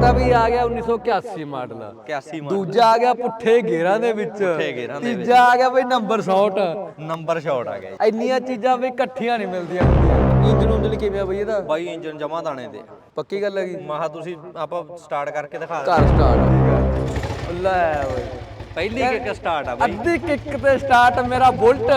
ਤਾਂ ਵੀ ਆ ਗਿਆ 1981 ਮਾਡਲ 81 ਮਾਡਲ। ਦੂਜਾ ਆ ਗਿਆ ਪੁੱਠੇ ਗੇਰਾਂ ਦੇ ਵਿੱਚ। ਪੁੱਠੇ ਗੇਅਰਾਂ ਦੇ ਵਿੱਚ। ਤੀਜਾ ਆ ਗਿਆ ਬਈ ਨੰਬਰ ਸ਼ਾਟ ਨੰਬਰ ਸ਼ਾਟ ਆ ਗਿਆ ਜੀ। ਇੰਨੀਆਂ ਚੀਜ਼ਾਂ ਬਈ ਇਕੱਠੀਆਂ ਨਹੀਂ ਮਿਲਦੀਆਂ ਇੰਜਨ ਉਂਜਨ ਕਿਵੇਂ ਆ ਬਈ ਇਹਦਾ? ਬਾਈ ਇੰਜਨ ਜਮਾ ਦਾਣੇ ਦੇ। ਪੱਕੀ ਗੱਲ ਹੈਗੀ ਮਹਾ ਤੁਸੀਂ ਆਪਾਂ ਸਟਾਰਟ ਕਰਕੇ ਦਿਖਾ ਦਿਓ। ਘਰ ਸਟਾਰਟ ਲੈ ਓਏ। ਪਹਿਲੀ ਕਿੱਕ ਸਟਾਰਟ ਆ ਬਾਈ। ਅੱਧੀ ਕਿੱਕ ਤੇ ਸਟਾਰਟ ਮੇਰਾ ਬੁਲਟ।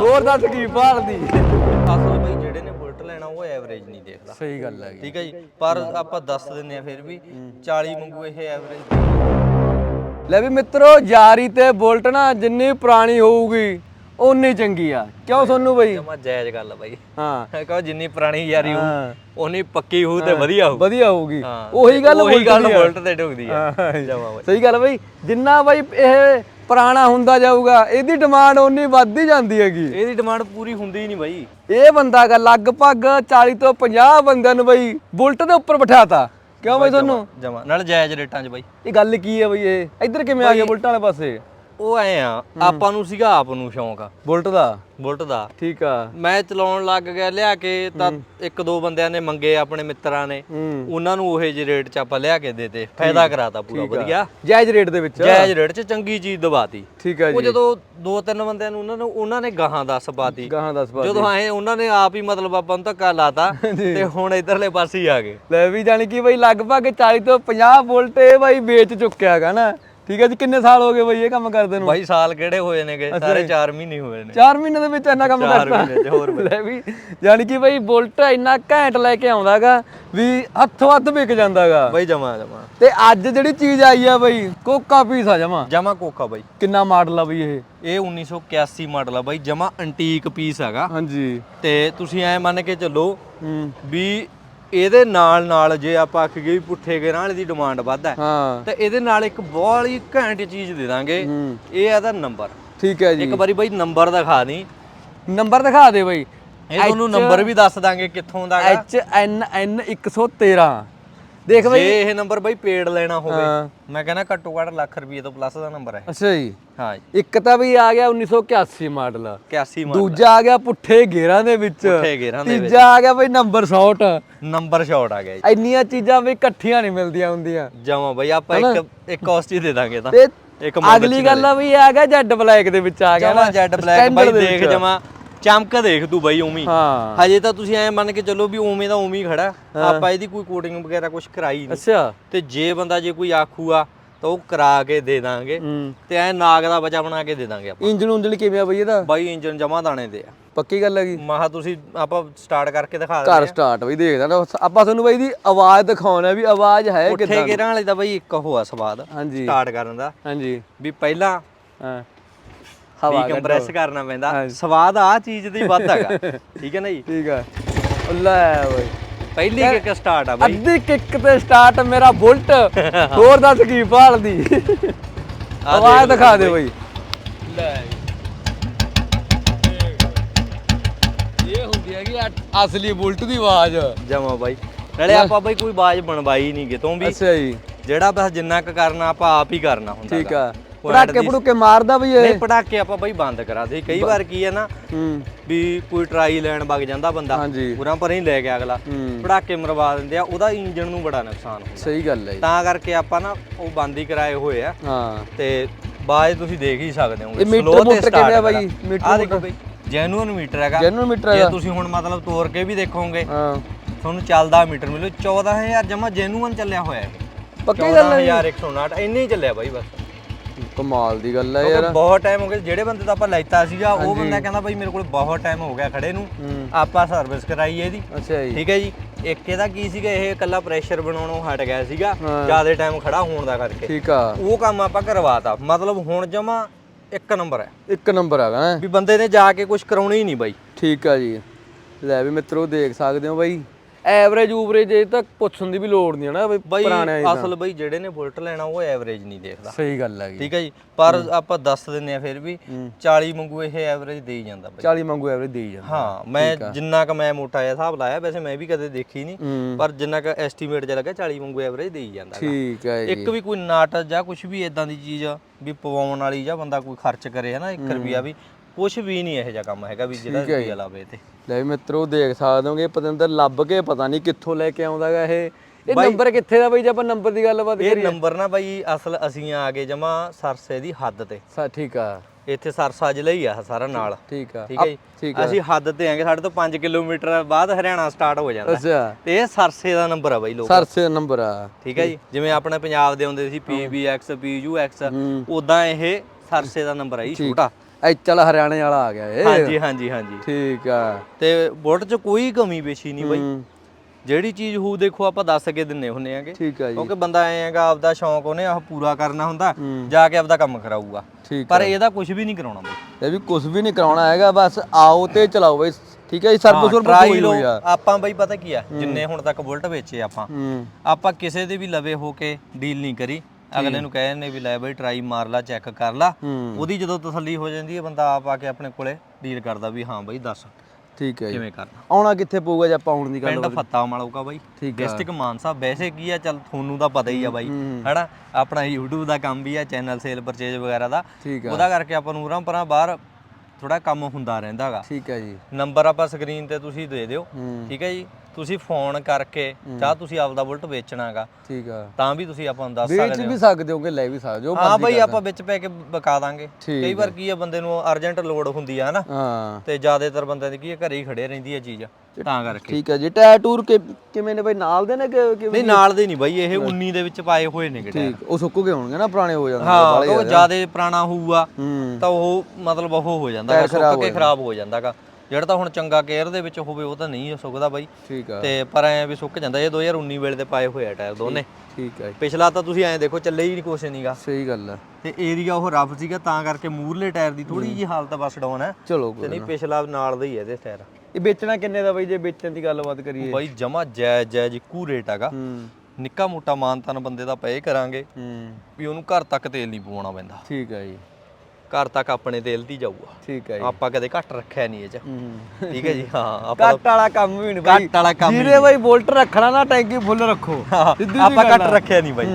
ਹੋਰ ਦੱਸ ਕੀ ਭਾਲਦੀ। ਅਸਲ ਬਾਈ ਜਿਹੜੇ ਨੇ ਲੈਣਾ ਉਹ ਐਵਰੇਜ ਨਹੀਂ ਦੇਖਦਾ। ਸਹੀ ਗੱਲ ਹੈਗੀ। ਠੀਕ ਹੈ ਜੀ? ਪਰ ਆਪਾਂ ਦੱਸ ਦਿੰਨੇ ਆ ਫਿਰ ਵੀ 40 ਵਾਂਗੂ ਇਹ ਐਵਰੇਜ ਲੈ ਵੀ ਮਿੱਤਰੋ ਯਾਰੀ ਤੇ ਬੁਲਟ ਨਾ ਜਿੰਨੀ ਪੁਰਾਣੀ ਹੋਊਗੀ ਓਨੀ ਚੰਗੀ ਆ। ਕਿਉਂ ਸੋਨੂੰ ਬਈ? ਜਮਾ ਜਾਇਜ਼ ਗੱਲ ਆ ਬਾਈ। ਹਾਂ। ਕਹੋ ਜਿੰਨੀ ਪੁਰਾਣੀ ਯਾਰੀ ਹਾਂ। ਉਨੀ ਪੱਕੀ ਹੋਊ ਤੇ ਵਧੀਆ ਹੋਊ। ਵਧੀਆ ਹੋਊਗੀ। ਹਾਂ। ਉਹੀ ਗੱਲ ਉਹੀ ਗੱਲ। ਬੁਲਟ ਤੇ ਢੁਕਦੀ ਆ। ਹਾਂ। ਜਮਾ ਬਾਈ। ਸਹੀ ਗੱਲ ਬਈ। ਜਿੰਨਾ ਬਈ ਇਹ ਪੁਰਾਣਾ ਹੁੰਦਾ ਜਾਊਗਾ ਇਹਦੀ ਡਿਮਾਂਡ ਓਨੀ ਵੱਧਦੀ ਜਾਂਦੀ ਹੈਗੀ। ਇਹਦੀ ਡਿਮਾਂਡ ਪੂਰੀ ਹੁੰਦੀ ਹੀ ਨਹੀਂ ਬਾਈ। ਇਹ ਬੰਦਾ ਗਾ ਲਗਭਗ 40 ਤੋਂ 50 ਬੰਦਿਆਂ ਨੂੰ ਬਈ ਬੁਲਟ ਦੇ ਉੱਪਰ ਬਿਠਾਤਾ। ਕਿਉਂ ਬਈ ਤੁਹਾਨੂੰ? ਜਮਾ। ਨਾਲ ਜਾਇਜ਼ ਰੇਟਾਂ 'ਚ ਬਾਈ। ਇਹ ਗੱਲ ਕੀ ਹੈ ਬਈ ਇਹ? ਇੱਧਰ ਕਿਵੇਂ ਆ ਗਿਆ ਬੁਲਟਾਂ ਵਾਲੇ ਪਾਸੇ? ਉਹ ਐ ਆ ਆਪਾਂ ਨੂੰ ਸੀਗਾ ਆਪ ਨੂੰ ਸ਼ੌਂਕ ਆ। ਬੁਲਟ ਦਾ? ਬੁਲਟ ਦਾ। ਠੀਕ ਆ। ਮੈਂ ਚਲਾਉਣ ਲੱਗ ਗਿਆ ਲਿਆ ਕੇ ਤਾਂ ਇੱਕ ਦੋ ਬੰਦਿਆਂ ਨੇ ਮੰਗੇ ਆਪਣੇ ਮਿੱਤਰਾਂ ਨੇ। ਉਹਨਾਂ ਨੂੰ ਉਹੇ ਜਿਹੇ ਰੇਟ 'ਚ ਆਪਾਂ ਲਿਆ ਕੇ ਦੇਤੇ ਫਾਇਦਾ ਕਰਾਤਾ ਪੂਰਾ ਵਧੀਆ। ਜਾਇਜ਼ ਰੇਟ ਦੇ ਵਿੱਚ। ਜਾਇਜ਼ ਰੇਟ 'ਚ ਚੰਗੀ ਚੀਜ਼ ਦਵਾਤੀ। ਠੀਕ ਆ ਉਹ ਜੀ। ਜਦੋਂ ਦੋ ਤਿੰਨ ਬੰਦਿਆਂ ਨੂੰ ਉਹਨਾਂ ਨੂੰ ਉਹਨਾਂ ਨੇ ਗਾਹਾਂ ਦੱਸ ਪਾਤੀ। ਗਾਹਾਂ ਦੱਸ ਪਾ ਜਦੋਂ ਆਏ ਉਹਨਾਂ ਨੇ ਆਪ ਹੀ ਮਤਲਬ ਆਪਾਂ ਨੂੰ ਧੱਕਾ ਲਾਤਾ ਤੇ ਹੁਣ ਇਧਰਲੇ ਪਾਸੇ ਹੀ ਆ ਗਏ। ਲੈ ਵੀ ਜਾਣੀ ਕਿ ਬਈ ਲਗਭਗ 40 ਤੋਂ 50 ਬੁਲਟ ਇਹ ਬਾਈ ਵੇਚ ਚੁੱਕਿਆ ਹੈਗਾ ਨਾ। ਠੀਕ ਹੈ ਜੀ ਕਿੰਨੇ ਸਾਲ ਹੋ ਗਏ ਬਈ ਇਹ ਕੰਮ ਕਰਦੇ ਨੂੰ? ਬਾਈ ਸਾਲ ਕਿਹੜੇ ਹੋਏ ਨੇਗੇ? ਸਾਰੇ 4 ਮਹੀਨੇ ਹੋਏ ਨੇ। 4 ਮਹੀਨੇ ਦੇ ਵਿੱਚ ਇੰਨਾ ਕੰਮ ਮਹੀਨੇ ਚ ਹੋਰ। ਲੈ ਵੀ ਜਾਣੀ ਕਿ ਬਈ ਬੁਲਟ ਇੰਨਾ ਘੈਂਟ ਲੈ ਕੇ ਆਉਂਦਾਗਾ ਵੀ ਹੱਥੋਂ ਹੱਥ ਵਿਕ ਜਾਂਦਾਗਾ। ਬਾਈ ਜਮਾ ਜਮਾ। ਤੇ ਅੱਜ ਜਿਹੜੀ ਚੀਜ਼ ਆਈ ਆ ਬਈ ਕੋਕਾ ਪੀਸ ਆ ਜਮਾ। ਜਮਾ ਕੋਕਾ ਬਾਈ। ਕਿੰਨਾ ਮਾਡਲ ਆ ਬਈ ਇਹ? ਇਹ 1981 ਮਾਡਲ ਆ ਬਾਈ ਜਮਾ ਐਂਟੀਕ ਪੀਸ ਹੈਗਾ। ਹਾਂਜੀ। ਤੇ ਤੁਸੀਂ ਐ ਮੰਨ ਕੇ ਚੱਲੋ ਹੂੰ। ਵੀ ਇਹਦੇ ਨਾਲ ਨਾਲ ਜੇ ਆਪਾਂ ਆਖੀਏ ਵੀ ਪੁੱਠੇ ਗੇਰਾਂ ਵਾਲੇ ਦੀ ਡਿਮਾਂਡ ਵੱਧ ਹੈ ਹਾਂ। ਤੇ ਇਹਦੇ ਨਾਲ ਇੱਕ ਬਹੁਤ ਹੀ ਘੈਂਟ ਚੀਜ਼ ਦੇ ਦਾਂਗੇ। ਹੂੰ। ਇਹ ਆ ਇਹਦਾ ਨੰਬਰ ਠੀਕ ਹੈ ਜੀ। ਇੱਕ ਵਾਰੀ ਬਾਈ ਨੰਬਰ ਦਿਖਾ ਦੀ। ਨੰਬਰ ਦਿਖਾ ਦੇ ਬਈ। ਇਹ ਤੁਹਾਨੂੰ ਨੰਬਰ ਵੀ ਦੱਸ ਦਾਂਗੇ ਕਿੱਥੋਂ ਦਾ ਐਨ ਐਨ 113 ਦੇਖ ਬਈ। ਜੇ ਇਹ ਨੰਬਰ ਬਾਈ ਪੇਡ ਲੈਣਾ ਹੋਵੇ। ਮੈਂ ਕਹਿੰਦਾ ਘੱਟੋ ਘੱਟ ਲੱਖ ਰੁਪਏ ਤੋਂ ਪਲੱਸ ਦਾ ਨੰਬਰ ਹੈ। ਅੱਛਾ ਜੀ। ਹਾਂ ਜੀ। ਇੱਕ ਤਾਂ ਵੀ ਆ ਗਿਆ 1981 ਮਾਡਲ। 81 ਮਾਡਲ। ਦੂਜਾ ਆ ਗਿਆ ਪੁੱਠੇ ਗੇਰਾਂ ਦੇ ਵਿੱਚ। ਪੁੱਠੇ ਗੇਅਰਾਂ ਦੇ ਵਿੱਚ। ਤੀਜਾ ਆ ਗਿਆ ਬਈ ਨੰਬਰ ਸ਼ਾਟ ਨੰਬਰ ਸ਼ਾਟ ਆ ਗਿਆ ਜੀ। ਇੰਨੀਆਂ ਚੀਜ਼ਾਂ ਵੀ ਇਕੱਠੀਆਂ ਨਹੀਂ ਮਿਲਦੀਆਂ ਹੁੰਦੀਆਂ। ਜਮਾ ਬਾਈ ਆਪਾਂ ਇੱਕ ਇੱਕ ਕਾਸਟ ਦੇ ਦਾਂਗੇ ਤਾਂ। ਇੱਕ ਅਗਲੀ ਗੱਲ ਆ ਵੀ ਆ ਗਿਆ ਜੈਡ ਬਲੈਕ ਦੇ ਵਿੱਚ ਆ ਗਿਆ ਜਮਾ ਨਾ। ਜੈਡ ਬਲੈਕ ਬਾਈ ਦੇਖ। ਜਮਾ ਚਮਕ ਦੇਖ ਤੂੰ ਬਾਈ ਉਵੇਂ ਹੀ। ਹਜੇ ਤਾਂ ਤੁਸੀਂ ਐ ਮੰਨ ਕੇ ਚੱਲੋ ਵੀ ਉਵੇਂ ਦਾ ਉਵੇਂ ਹੀ ਖੜਾ। ਆਪਾਂ ਇਹਦੀ ਕੋਈ ਕੋਟਿੰਗ ਵਗੈਰਾ ਕੁਝ ਕਰਾਈ ਨਹੀਂ ਅੱਛਾ। ਤੇ ਜੇ ਬੰਦਾ ਜੇ ਕੋਈ ਆਖੂਗਾ ਤਾਂ ਉਹ ਕਰਾ ਕੇ ਦੇ ਦਾਂਗੇ। ਤੇ ਐ ਨਾਗ ਦਾ ਬੱਚਾ ਬਣਾ ਕੇ ਦੇ ਦਾਂਗੇ ਆਪਾਂ। ਇੰਜਨ ਉਂਜਨ ਕਿਵੇਂ ਆ ਬਈ ਇਹਦਾ? ਬਾਈ ਇੰਜਨ ਜਮਾ ਦਾਣੇ ਦੇ ਆ। ਪੱਕੀ ਗੱਲ ਹੈਗੀ। ਮਹਾ ਤੁਸੀਂ ਆਪਾਂ ਸਟਾਰਟ ਕਰਕੇ ਦਿਖਾ ਘਰ ਦਿੰਦੇ ਸਟਾਰਟ ਬਈ ਦੇਖਦਾ ਨਾ ਆਪਾਂ ਤੁਹਾਨੂੰ ਬਈ ਦੀ ਆਵਾਜ਼ ਦਿਖਾਉਣਾ ਵੀ ਆਵਾਜ਼ ਹੈ ਉੱਠੇ ਕਿਦਾਂ ਗੇਰਾਂ ਵਾਲੇ ਦਾ ਬਾਈ ਇੱਕ ਉਹ ਆ ਸਵਾਦ। ਹਾਂਜੀ। ਸਟਾਰਟ ਕਰਨ ਦਾ। ਹਾਂਜੀ। ਵੀ ਪਹਿਲਾਂ ਹਾਂ। ਵੀ ਹਵਾ ਕੰਪਰੈਸ ਕਰਨਾ ਪੈਂਦਾ। ਸਵਾਦ ਆ ਚੀਜ਼ ਦੀ ਵੱਧ ਹੈਗਾ। ਠੀਕ ਹੈ ਨਾ ਜੀ? ਠੀਕ ਉਹ ਲੈ ਓਏ। ਪਹਿਲੀ ਕਿੱਕ ਸਟਾਰਟ ਆ ਬਾਈ। ਅੱਧੀ ਕਿੱਕ ਤੇ ਸਟਾਰਟ ਮੇਰਾ ਬੁਲਟ। ਹੋਰ ਦੱਸ ਕੀ ਭਾਲਦੀ? ਆਵਾਜ਼ ਦਿਖਾ ਦੇ ਬਈ। ਲੈ ਇਹ ਹੁੰਦੀ ਹੈਗੀ ਅ- ਅਸਲੀ ਬੁਲਟ ਦੀ ਆਵਾਜ਼। ਜਮਾ ਬਾਈ। ਨਾਲੇ ਆਪਾਂ ਬਾਈ ਕੋਈ ਬਾਜ ਬਣਵਾਈ ਨਹੀਂ ਕਿਤੋਂ ਵੀ ਅੱਛਾ ਜੀ। ਜਿਹੜਾ ਬਸ ਜਿੰਨਾ ਕੁ ਕਰਨਾ ਆਪਾਂ ਆਪ ਹੀ ਕਰਨਾ ਹੁੰਦਾ ਠੀਕ। ਆ। ਪੜਾਕੇ ਪੜੂਕੇ ਮਾਰਦਾ ਨਹੀਂ ਇਹ। ਪਟਾਕੇ ਆਪਾਂ ਬਾਈ ਬੰਦ ਕਰਾ ਦੇ। ਕਈ ਵਾਰ ਕੀ ਹੈ ਨਾ ਹੂੰ। ਵੀ ਕੋਈ ਟਰਾਈ ਲੈਣ ਵਗ ਜਾਂਦਾ ਬੰਦਾ ਹਾਂਜੀ। ਪੂਰਾ ਪਰ ਹੀ ਲੈ ਕੇ ਅਗਲਾ। ਹੂੰ। ਪਟਾਕੇ ਮਰਵਾ ਦਿੰਦੇ ਆ ਉਹਦਾ ਇੰਜਨ ਨੂੰ ਬੜਾ ਨੁਕਸਾਨ ਹੁੰਦਾ। ਸਹੀ ਗੱਲ ਹੈ ਜੀ। ਤਾਂ ਕਰਕੇ ਆਪਾਂ ਨਾ ਉਹ ਬੰਦ ਹੀ ਕਰਾਏ ਹੋਏ ਆ। ਹਾਂ। ਤੇ ਬਾਜ ਤੁਸੀਂ ਦੇਖ ਹੀ ਸਕਦੇ ਹੋ ਇਹ ਮੀਟਰ ਮੂਟਰ ਕਿਵੇਂ ਆ ਬਾਈ? ਮੀਟਰ ਆ ਦੇਖੋ ਬਾਈ ਜੈਨੂਅਨ ਮੀਟਰ ਹੈਗਾ। ਜੈਨੂਨ ਮੀਟਰ ਜੇ ਹੈਗਾ ਤੁਸੀਂ ਹੁਣ ਮਤਲਬ ਤੋੜ ਕੇ ਵੀ ਦੇਖੋਗੇ ਹਾਂ। ਤੁਹਾਨੂੰ ਚੱਲਦਾ ਮੀਟਰ ਮਿਲੂ। 14000 ਜਮਾ ਜੈਨੂਅਨ ਚੱਲਿਆ ਹੋਇਆ ਇਹ ਪੱਕੀ ਗੱਲ ਹੈ ਜੀ? 14159 ਇੰਨੇ ਹੀ ਚੱਲਿਆ ਬਾਈ ਬਸ। ਕਮਾਲ ਦੀ ਗੱਲ ਹੈ ਯਾਰ। ਬਹੁਤ ਟਾਈਮ ਹੋ ਗਿਆ ਜਿਹੜੇ ਬੰਦੇ ਦਾ ਆਪਾਂ ਲੈਤਾ ਸੀਗਾ ਉਹ ਬੰਦਾ ਕਹਿੰਦਾ ਬਾਈ ਮੇਰੇ ਕੋਲ ਬਹੁਤ ਟਾਈਮ ਹੋ ਗਿਆ ਖੜੇ ਨੂੰ। ਆਪਾਂ ਸਰਵਿਸ ਕਰਾਈ ਇਹਦੀ। ਅੱਛਾ ਜੀ। ਠੀਕ ਹੈ ਜੀ। ਇੱਕ ਇਹਦਾ ਕੀ ਸੀਗਾ ਇਹ ਇਕੱਲਾ ਪ੍ਰੈਸ਼ਰ ਬਣਾਉਣੋਂ ਹਟ ਗਿਆ ਸੀਗਾ। ਜ਼ਿਆਦਾ ਟਾਈਮ ਖੜਾ ਹੋਣ ਦਾ ਕਰਕੇ। ਠੀਕ ਆ। ਉਹ ਕੰਮ ਆਪਾਂ ਕਰਵਾਤਾ। ਮਤਲਬ ਹੁਣ ਜਮਾ ਇੱਕ ਨੰਬਰ ਹੈ। ਇੱਕ ਨੰਬਰ ਹੈਗਾ। ਵੀ ਬੰਦੇ ਨੇ ਜਾ ਕੇ ਕੁਝ ਕਰਾਉਣਾ ਹੀ ਨਹੀਂ ਬਾਈ। ਠੀਕ ਆ ਜੀ। ਲੈ ਵੀ ਮਿੱਤਰੋ ਦੇਖ ਸਕਦੇ ਹੋ ਬਾਈ। ਐਵਰੇਜ ਊਵਰੇਜ ਇਹ ਤਾਂ ਪੁੱਛਣ ਦੀ ਵੀ ਲੋੜ ਨਹੀਂ ਹੈ ਨਾ ਬਈ ਬਾਈ ਪੁਰਾਣੇ ਆ ਅਸਲ ਬਾਈ ਜਿਹੜੇ ਨੇ ਬੁਲਟ ਲੈਣਾ ਉਹ ਐਵਰੇਜ ਨਹੀਂ ਦੇਖਦਾ। ਸਹੀ ਗੱਲ ਹੈਗੀ। ਠੀਕ ਹੈ ਜੀ? ਪਰ ਆਪਾਂ ਦੱਸ ਦਿੰਨੇ ਆ ਫਿਰ ਵੀ ਹੂੰ। 40 ਵਾਂਗੂ ਇਹ ਐਵਰੇਜ ਦੇ ਹੀ ਜਾਂਦਾ ਬਾਈ। 40 ਮੰਗੂ ਐਵਰੇਜ ਦੇਈ ਜਾਂਦਾ। ਹਾਂ ਮੈਂ ਜਿੰਨਾ ਕ ਮੈਂ ਮੋਟਾ ਜਿਹਾ ਹਿਸਾਬ ਲਾਇਆ ਵੈਸੇ ਮੈਂ ਵੀ ਕਦੇ ਦੇਖੀ ਨਹੀਂ ਪਰ ਜਿੰਨਾ ਕ ਐਸਟੀਮੇਟ ਜਿਹਾ ਲੱਗਾ 40 ਵਾਂਗੂ ਐਵਰੇਜ ਦੇ ਹੀ ਜਾਂਦਾ। ਠੀਕ ਹੈ ਜੀ। ਇੱਕ ਵੀ ਕੋਈ ਨਾਟ ਜਾਂ ਕੁਝ ਵੀ ਇਦਾਂ ਦੀ ਚੀਜ਼ ਵੀ ਪਵਾਉਣ ਵਾਲੀ ਜਾਂ ਬੰਦਾ ਕੋਈ ਖਰਚ ਕਰੇ ਹਨਾ 1 ਰੁਪਿਆ ਵੀ ਕੁਝ ਵੀ ਨਹੀਂ ਇਹੋ ਜਿਹਾ ਕੰਮ ਹੈਗਾ ਵੀ ਜਿਹੜਾ ਰੁਪਿਆ ਲਾਵੇ ਤੇ ਲੈ ਵੀ ਮਿੱਤਰੋ ਦੇਖ ਸਕਦੇ ਹੋਗੇ ਪਤੰਦਰ ਲੱਭ ਕੇ ਪਤਾ ਨਹੀਂ ਕਿੱਥੋਂ ਲੈ ਕੇ ਆਉਂਦਾਗਾ ਇਹ। ਇਹ ਨੰਬਰ ਕਿੱਥੇ ਦਾ ਬਾਈ ਜੇ ਆਪਾਂ ਨੰਬਰ ਦੀ ਗੱਲਬਾਤ ਇਹ ਕਰੀਏ? ਨੰਬਰ ਨਾ ਬਾਈ ਅਸਲ ਅਸੀਂ ਆ ਗਏ ਜਮਾ ਸਰਸੇ ਦੀ ਹੱਦ ਤੇ। ਸਾ ਠੀਕ ਆ। ਇੱਥੇ ਸਰਸਾ ਜ਼ਿਲ੍ਹਾ ਹੀ ਆ ਸਾਰਾ ਨਾਲ। ਠੀਕ ਆ। ਠੀਕ ਹੈ ਜੀ? ਠੀਕ ਆ। ਅਸੀਂ ਹੱਦ ਤੇ ਆਂਗੇ ਸਾਡੇ ਤੋਂ 5 ਕਿਲੋਮੀਟਰ ਬਾਅਦ ਹਰਿਆਣਾ ਸਟਾਰਟ ਹੋ ਜਾਂਦਾ। ਅੱਛਾ। ਤੇ ਇਹ ਸਰਸੇ ਦਾ ਨੰਬਰ ਆ ਬਾਈ ਲੋਕ। ਸਰਸੇ ਨੰਬਰ ਆ। ਠੀਕ ਹੈ ਜੀ? ਜਿਵੇਂ ਆਪਣੇ ਪੰਜਾਬ ਦੇ ਹੁੰਦੇ ਸੀ PBX PUX ਹੂੰ। ਉਦਾਂ ਇਹ ਸਰਸੇ ਦਾ ਨੰਬਰ ਆ ਜੀ ਛੋਟਾ। ਐ ਚੱਲ ਹਰਿਆਣੇ ਵਾਲਾ ਆ ਗਿਆ ਇਹ। ਹਾਂਜੀ ਹਾਂਜੀ ਹਾਂਜੀ। ਠੀਕ ਆ। ਤੇ ਬੁਲਟ 'ਚ ਕੋਈ ਕਮੀ ਪੇਸ਼ੀ ਨਹੀਂ ਬਾਈ। ਜਿਹੜੀ ਚੀਜ਼ ਹੂ ਦੇਖੋ ਆਪਾਂ ਦੱਸ ਕੇ ਦਿੰਨੇ ਹੁੰਨੇ ਆਂਗੇ। ਠੀਕ ਆ ਜੀ। ਕਿਉਂਕਿ ਬੰਦਾ ਐ ਹੈਗਾ ਆਪਦਾ ਸ਼ੌਂਕ ਉਹਨੇ ਆਹ ਪੂਰਾ ਕਰਨਾ ਹੁੰਦਾ। ਜਾ ਕੇ ਆਪਦਾ ਕੰਮ ਕਰਾਊਗਾ। ਪਰ ਇਹਦਾ ਕੁਝ ਵੀ ਨਹੀਂ ਕਰਾਉਣਾ ਬਾਈ। ਇਹ ਵੀ ਕੁਝ ਵੀ ਨਹੀਂ ਕਰਾਉਣਾ ਹੈਗਾ ਬਸ ਆਓ ਤੇ ਚਲਾਓ ਬਈ। ਠੀਕ ਹੈ ਜੀ ਸਰਵਿਸ ਲਓ ਹੋਈ ਆ। ਆਪਾਂ ਬਾਈ ਪਤਾ ਕੀ ਆ ਜਿੰਨੇ ਹੁਣ ਤੱਕ ਬੁਲਟ ਵੇਚੇ ਆਪਾਂ। ਆਪਾਂ ਕਿਸੇ ਦੇ ਵੀ ਲਵੇ ਹੋ ਕੇ ਡੀਲ ਨਹੀਂ ਕਰੀ। ਅਗਲੇ ਨੂੰ ਕਹਿ ਨੇ ਵੀ ਲੈ ਬਈ ਟਰਾਈ ਮਾਰ ਲਾ ਚੈੱਕ ਕਰ ਲਾ। ਉਹਦੀ ਜਦੋਂ ਤਸੱਲੀ ਹੋ ਜਾਂਦੀ ਹੈ ਬੰਦਾ ਆਪ ਆ ਕੇ ਆਪਣੇ ਕੋਲੇ ਡੀਲ ਕਰਦਾ ਵੀ ਹਾਂ ਬਈ ਦੱਸ ਠੀਕ ਹੈ ਕਿਵੇਂ ਕਰਨਾ। ਆਉਣਾ ਕਿੱਥੇ ਪਊਗਾ ਜੇ ਆਪਾਂ ਆਉਣ ਦੀ ਗੱਲ ਪਿੰਡ ਫੱਤਾ ਮਾਲੂਕਾ ਬਾਈ। ਡਿਸਟ੍ਰਿਕਟ ਮਾਨਸਾ ਵੈਸੇ ਕੀ ਆ ਚੱਲ ਤੁਹਾਨੂੰ ਤਾਂ ਪਤਾ ਹੀ ਆ ਬਾਈ। ਹੈਨਾ? ਆਪਣਾ YouTube ਦਾ ਕੰਮ ਵੀ ਆ ਚੈਨਲ ਸੇਲ ਪਰਚੇਜ ਵਗੈਰਾ ਦਾ। ਉਹਦਾ ਕਰਕੇ ਆਪਾਂ ਨੂੰ ਉਰਾਂ ਪਰਾਂ ਬਾਹਰ ਥੋੜਾ ਕੰਮ ਹੁੰਦਾ ਰਹਿੰਦਾਗਾ। ਠੀਕ ਹੈ ਜੀ। ਨੰਬਰ ਆਪਾਂ ਸਕਰੀਨ ਤੇ ਤੁਸੀਂ ਦੇ ਦਿਓ। ਠੀਕ ਹੈ ਜੀ? ਤੁਸੀਂ ਫੋਨ ਕਰਕੇ ਚਾਹ ਤੁਸੀਂ ਆਪਦਾ ਬੁਲਟ ਵੇਚਣਾਗਾ ਠੀਕ ਆ। ਤਾਂ ਵੀ ਤੁਸੀਂ ਆਪਾਂ ਨੂੰ ਦੱਸ ਵੇਚ ਸਕਦੇ ਹੋ। ਵੀ ਸਕਦੇ ਹੋਗੇ ਲੈ ਵੀ ਸਕਦੇ ਹੋ ਹਾਂ ਬਾਈ ਆਪਾਂ ਵਿੱਚ ਪੈ ਕੇ ਬਕਾ ਦਾਂਗੇ। ਕਈ ਵਾਰ ਕੀ ਆ ਬੰਦੇ ਨੂੰ ਅਰਜੈਂਟ ਲੋਡ ਹੁੰਦੀ ਆ ਹਨਾ? ਹਾਂ। ਤੇ ਜ਼ਿਆਦਾਤਰ ਬੰਦਿਆਂ ਦੀ ਕੀ ਆ ਘਰੇ ਹੀ ਖੜੇ ਰਹਿੰਦੀ ਆ ਚੀਜ਼ ਤਾਂ ਕਰਕੇ। ਠੀਕ ਹੈ ਜੀ। ਟਾਇਰ ਟੂਰ ਕਿ- ਕਿਵੇਂ ਨੇ ਬਈ? ਨਾਲ ਦੇ ਨੇ ਕਿ ਕਿਵੇਂ ਨਹੀਂ ਨਾਲ ਦੇ ਨਹੀਂ ਬਾਈ ਇਹ 19 ਦੇ ਵਿੱਚ ਪਾਏ ਹੋਏ ਨੇ ਕਿਤੇ। ਠੀਕ ਉਹ ਸੁੱਕ ਗਏ ਹੋਣਗੇ ਨਾ ਪੁਰਾਣੇ ਹੋ ਜਾਂਦੇ ਹਾਂ ਕਿਉਂਕਿ ਜ਼ਿਆਦਾ ਪੁਰਾਣਾ ਹੋਊਗਾ ਤਾਂ ਉਹ ਮਤਲਬ ਉਹ ਹੋ ਜਾਂਦਾ ਸੁੱਕ ਕੇ ਖਰਾਬ ਹੋ ਜਾਂਦਾਗਾ। ਜਿਹੜਾ ਤਾਂ ਹੁਣ ਚੰਗਾ ਕੇਅਰ ਦੇ ਵਿੱਚ ਹੋਵੇ ਉਹ ਤਾਂ ਨਹੀਂ ਸੁੱਕਦਾ ਬਾਈ। ਠੀਕ ਆ। ਤੇ ਪਰ ਐ ਵੀ ਸੁੱਕ ਜਾਂਦਾ ਇਹ 2019 ਵੇਲੇ ਦੇ ਪਾਏ ਹੋਏ ਆ ਟਾਇਰ ਦੋਨੇ। ਠੀਕ ਜੀ। ਪਿਛਲਾ ਤਾਂ ਤੁਸੀਂ ਐਂ ਦੇਖੋ ਚੱਲੇ ਹੀ ਨਹੀਂ ਕੁਛ ਨਹੀਂਗਾ ਸਹੀ ਗੱਲ ਆ। ਤੇ ਏਰੀਆ ਉਹ ਰਫ ਸੀਗਾ ਤਾਂ ਕਰਕੇ ਮੂਰਲੇ ਟਾਇਰ ਦੀ ਥੋੜੀ ਜੀ ਹਾਲਤ ਬਸ ਡਾਊਨ ਹੈ ਚਲੋ ਤੇ ਨਹੀਂ ਪਿਛਲਾ ਨਾਲ ਦਾ ਹੀ ਹੈ ਇਹਦੇ ਟਾਇਰ। ਇਹ ਵੇਚਣਾ ਕਿੰਨੇ ਦਾ ਬਈ ਜੇ ਵੇਚਣ ਦੀ ਗੱਲਬਾਤ ਕਰੀਏ? ਬਾਈ ਜਮਾ ਜਾਇਜ਼ ਜਾਇਜ਼ ਇੱਕੂ ਰੇਟ ਹੈਗਾ। ਨਿੱਕਾ ਮੋਟਾ ਮਾਨਤਨ ਬੰਦੇ ਦਾ ਪਏ ਕਰਾਂਗੇ ਹੂੰ। ਵੀ ਉਹਨੂੰ ਘਰ ਤੱਕ ਤੇਲ ਨਹੀਂ ਪਵਾਉਣਾ ਪੈਂਦਾ। ਠੀਕ ਹੈ ਜੀ। ਘਰ ਤੱਕ ਆਪਣੇ ਤੇਲ ਦੀ ਜਾਊਗਾ। ਠੀਕ ਹੈ ਜੀ। ਆਪਾਂ ਕਦੇ ਘੱਟ ਰੱਖਿਆ ਨਹੀਂ ਇਹ ਚ। ਠੀਕ ਹੈ ਜੀ ਹਾਂ ਆਪਾਂ ਕੱਟ ਵਾਲਾ ਕੰਮ ਵੀ ਨਹੀਂ ਬਈ। ਘੱਟ ਵਾਲਾ ਕੰਮ ਹੀ ਜਿਹਦੇ ਬਈ ਬੋਲਟ ਰੱਖਣਾ ਨਾ ਟੈਂਕੀ ਫੁੱਲ ਰੱਖੋ। ਆਪਾਂ ਘੱਟ। ਰੱਖਿਆ ਨਹੀਂ ਬਾਈ।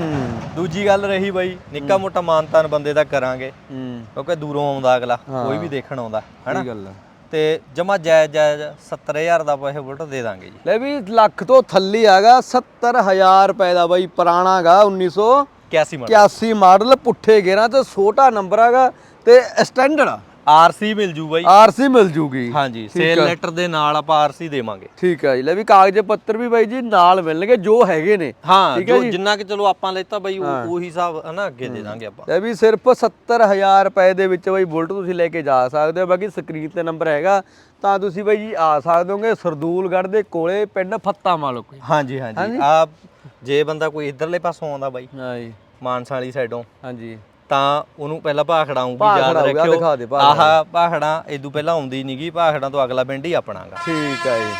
ਦੂਜੀ ਗੱਲ ਰਹੀ ਬਾਈ ਨਿੱਕਾ ਮੋਟਾ ਮਾਨਤਨ ਬੰਦੇ ਦਾ ਕਰਾਂਗੇ। ਕਿਉਂਕਿ ਦੂਰੋਂ ਆਉਂਦਾ ਅਗਲਾ। ਕੋਈ ਵੀ ਦੇਖਣ ਆਉਂਦਾ ਹੈਨਾ? ਗੱਲ ਤੇ ਜਮਾ ਜਾਇਜ਼ ਜਾਇਜ਼ 70000 ਦਾ ਪੈਸੇ ਬੁਲਟ ਦੇ ਦਾਂਗੇ ਜੀ। ਲੈ ਵੀ ਲੱਖ ਤੋਂ ਥੱਲੇ ਆਗਾ 70000 ਰੁਪਏ ਦਾ ਬਈ ਪੁਰਾਣਾਗਾ 1981 81 ਮਾਡਲ। ਮਾਡਲ ਪੁੱਠੇ ਗੇਰਾਂ ਤੇ ਛੋਟਾ ਨੰਬਰ ਆਗਾ ਤੇ ਸਟੈਂਡਰਡ ਆਰਸੀ ਮਿਲ ਜੂ ਬਾਈ। ਆਰਸੀ ਮਿਲ ਜੂਗੀ। ਹਾਂਜੀ ਸੇਲ ਲੈਟਰ ਦੇ ਨਾਲ ਆਪਾਂ ਆਰਸੀ ਦੇਵਾਂਗੇ। ਠੀਕ ਹੈ ਜੀ। ਲੈ ਵੀ ਕਾਗਜ਼ ਪੱਤਰ ਵੀ ਬਾਈ ਜੀ ਨਾਲ ਮਿਲਣਗੇ ਜੋ ਹੈਗੇ ਨੇ। ਹਾਂ ਜੋ। ਜਿੰਨਾ ਕਿ ਚਲੋ ਆਪਾਂ ਲੈਤਾ ਬਾਈ ਉਹ ਉਹੀ ਹਿਸਾਬ ਹਨਾ ਅੱਗੇ ਦੇ ਦਾਂਗੇ ਆਪਾਂ। ਲੈ ਵੀ ਸਿਰਫ 70000 ਰੁਪਏ ਦੇ ਵਿੱਚ ਬਈ ਬੁਲਟ ਤੁਸੀਂ ਲੈ ਕੇ ਜਾ ਸਕਦੇ ਹੋ। ਬਾਕੀ ਸਕਰੀਨ ਤੇ ਨੰਬਰ ਹੈਗਾ ਤਾਂ ਤੁਸੀਂ ਬਾਈ ਜੀ ਆ ਸਕਦੇ ਹੋਗੇ ਸਰਦੂਲਗੜ੍ਹ ਦੇ ਕੋਲੇ ਪਿੰਡ ਫੱਤਾ ਮਾਲੋ ਕੋਈ ਹਾਂਜੀ ਹਾਂਜੀ। ਆ ਜੇ ਬੰਦਾ ਕੋਈ ਇਧਰਲੇ ਪਾਸੋਂ ਆਉਂਦਾ ਬਾਈ ਹਾਂ ਜੀ। ਮਾਨਸਾ ਵਾਲੀ ਸਾਈਡੋਂ। ਹਾਂਜੀ। ਤਾਂ ਉਹਨੂੰ ਪਹਿਲਾਂ ਭਾਖੜਾ ਆਉਂਗੀ ਭਾਖੜਾ ਯਾਦ ਆਊਗਾ, ਰੱਖਿਓ। ਦਿਖਾ ਦੇ ਭਾਖੜਾ। ਆਹ ਭਾਖੜਾ ਇਦੋਂ ਪਹਿਲਾਂ ਆਉਂਦੀ ਨਹੀਂਗੀ ਭਾਖੜਾ ਤੋਂ ਅਗਲਾ ਪਿੰਡ ਹੀ ਆਪਣਾਗਾ। ਠੀਕ ਹੈ ਜੀ।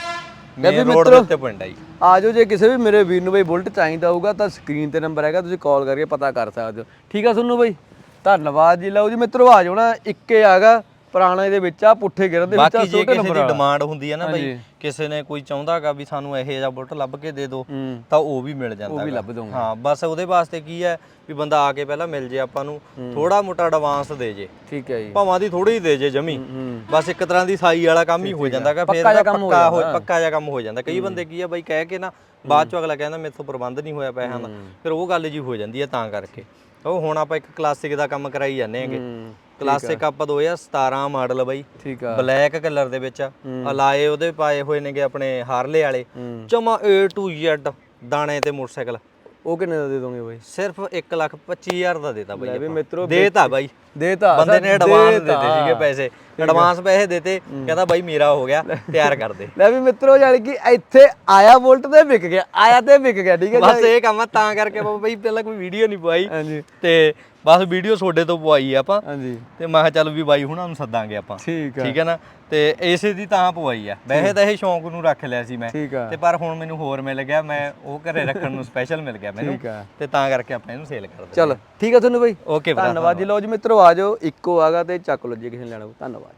ਮੇਨ ਰੋਡ ਦੇ ਉੱਤੇ ਪਿੰਡ ਆ ਜੀ। ਜਾਓ ਜੇ ਕਿਸੇ ਵੀ ਮੇਰੇ ਵੀਰ ਨੂੰ ਬਈ ਬੁਲਟ ਚਾਹੀਦਾ ਹੋਊਗਾ ਤਾਂ ਸਕਰੀਨ ਤੇ ਨੰਬਰ ਹੈਗਾ ਤੁਸੀਂ ਕਾਲ ਕਰਕੇ ਪਤਾ ਕਰ ਸਕਦੇ ਹੋ। ਠੀਕ ਆ ਸੁਣੋ ਬਈ। ਧੰਨਵਾਦ ਜੀ ਲਓ ਜੀ ਮਿੱਤਰੋ ਆ ਜਾਓ ਨਾ ਇੱਕੇ ਆਗਾ ਪੁਰਾਣੇ ਦੇ ਵਿੱਚ ਆ ਪੁੱਠੇ ਗਿਰਨ ਦੇ ਵਿੱਚ ਆ ਬਾਕੀ ਜੇ ਛੋਟੇ ਕਿਸੇ ਨੰਬਰ ਦੀ ਵਾਲਾ। ਡਿਮਾਂਡ ਹੁੰਦੀ ਹੈ ਨਾ ਬਈ ਹਾਂਜੀ। ਕਿਸੇ ਨੇ ਕੋਈ ਚਾਹੁੰਦਾਗਾ ਵੀ ਸਾਨੂੰ ਇਹੋ ਜਿਹਾ ਬੁਲਟ ਲੱਭ ਕੇ ਦੇ ਦਿਓ ਹੂੰ। ਤਾਂ ਉਹ ਵੀ ਮਿਲ ਜਾਂਦਾ ਉਹ ਵੀ। ਲੱਭ ਦਊਂਗਾ। ਹਾਂ ਬਸ ਉਹਦੇ ਵਾਸਤੇ ਕੀ ਹੈ ਵੀ ਬੰਦਾ ਆ ਕੇ ਪਹਿਲਾਂ ਮਿਲ ਜੇ ਆਪਾਂ ਨੂੰ ਥੋੜਾ ਮੋਟਾ ਐਡਵਾਂਸ ਦੇ ਜੇ। ਠੀਕ ਹੈ ਜੀ। ਭਾਵਾਂ ਦੀ ਥੋੜੀ ਦੇ ਜੇ ਜਮੀ। ਹੂੰ ਬਸ ਇੱਕ ਤਰ੍ਹਾਂ ਦੀ ਸਾਈ ਵਾਲਾ ਕੰਮ ਹੀ ਹੋ ਜਾਂਦਾਗਾ ਫਿਰ ਪੱਕਾ ਜਿਹਾ ਕੰਮ ਹੋ ਪੱਕਾ ਹੋ ਜਾਂਦਾ। ਪੱਕਾ ਜਿਹਾ ਕੰਮ ਹੋ ਜਾਂਦਾ। ਕਈ ਬੰਦੇ ਕੀ ਆ ਬਈ ਕਹਿ ਕੇ ਨਾ ਬਾਅਦ ਚੋਂ ਅਗਲਾ ਕਹਿੰਦਾ ਮੇਰੇ ਤੋਂ ਪ੍ਰਬੰਧ ਨਹੀਂ ਹੋਇਆ ਪੈਸਿਆਂ ਦਾ। ਫਿਰ ਉਹ ਗੱਲ ਜੀ ਹੋ ਜਾਂਦੀ ਹੈ ਤਾਂ ਕਰਕੇ। ਉਹ ਹੁਣ ਆਪਾਂ ਇੱਕ ਕਲਾਸਿਕ ਦਾ ਕੰਮ ਕਰਾਈ ਜਾਂਦੇ ਹੈਗੇ। ਹੂੰ। ਕਲਾਸਿਕ ਆਪਾਂ 2017 ਮਾਡਲ ਬਈ। ਠੀਕ ਆ। ਬਲੈਕ ਕਲਰ ਦੇ ਵਿੱਚ ਅਲਾਏ ਉਹਦੇ ਪਾਏ ਹੋਏ ਨੇਗੇ ਆਪਣੇ ਹਾਰਲੇ ਵਾਲੇ। ਜਮਾ A to Z ਦਾਣੇ ਤੇ ਮੋਟਰਸਾਈਕਲ। ਉਹ ਕਿੰਨੇ ਦਾ ਦੇ ਦੋਗੇ ਬਾਈ? ਸਿਰਫ 1 ਲੱਖ 25000 ਦਾ ਦੇਤਾ ਬਾਈ ਲੈ ਵੀ। ਮਿੱਤਰੋ ਦੇਤਾ ਬਾਈ। ਦੇਤਾ ਬੰਦੇ ਨੇ ਐਡਵਾਂਸ ਦਿੱਤੇ। ਸੀਗੇ ਪੈਸੇ। ਐਡਵਾਂਸ ਪੈਸੇ ਦਿੱਤੇ। ਕਹਿੰਦਾ ਬਾਈ ਮੇਰਾ ਹੋ ਗਿਆ ਤਿਆਰ ਕਰ ਦੇ। ਲੈ ਵੀ ਮਿੱਤਰੋ ਜਾਨੀ ਕਿ ਇੱਥੇ ਆਇਆ ਬੁਲਟ ਤੇ ਵਿਕ ਗਿਆ ਆਇਆ ਤੇ ਵਿਕ ਗਿਆ ਠੀਕ ਹੈ ਬਸ ਇਹ ਕੰਮ ਤਾਂ ਕਰਕੇ ਬਾਈ ਪਹਿਲਾਂ ਕੋਈ ਵੀਡੀਓ ਨਹੀਂ ਹਾਂਜੀ। ਤੇ ਬਸ ਵੀਡੀਓ ਤੁਹਾਡੇ ਤੋਂ ਪਵਾਈ ਆਪਾਂ। ਹਾਂਜੀ। ਤੇ ਮੈਂ ਕਿਹਾ ਚੱਲ ਵੀ ਬਾਈ ਹੁਣਾਂ ਨੂੰ ਸੱਦਾਂਗੇ ਆਪਾਂ। ਠੀਕ ਆ। ਠੀਕ ਹੈ ਨਾ? ਤੇ ਇਸੇ ਦੀ ਤਾਂ ਪਵਾਈ ਆ। ਵੈਸੇ ਤਾਂ ਇਹ ਸ਼ੌਂਕ ਨੂੰ ਰੱਖ ਲਿਆ ਸੀ ਮੈਂ। ਠੀਕ ਆ। ਤੇ ਪਰ ਹੁਣ ਮੈਨੂੰ ਹੋਰ ਮਿਲ ਗਿਆ। ਮੈਂ ਉਹ ਘਰੇ ਰੱਖਣ ਨੂੰ ਸਪੈਸ਼ਲ ਮਿਲ ਗਿਆ ਮੈਨੂੰ। ਠੀਕ ਆ। ਤੇ ਤਾਂ ਕਰਕੇ ਆਪਾਂ ਇਹਨੂੰ ਸੇਲ ਕਰ ਦਿੱਤਾ। ਚਲ ਠੀਕ ਹੈ ਤੁਹਾਨੂੰ ਬਾਈ। ਓਕੇ ਧੰਨਵਾਦ ਜੀ। ਲਓ ਜੀ ਮਿੱਤਰੋ ਆ ਜਾਓ। ਇੱਕੋ ਆਗਾ ਤੇ ਚੱਕ ਲਓ ਜੇ ਕਿਸੇ ਨੇ ਲੈਣਾ ਹੋਊ। ਧੰਨਵਾਦ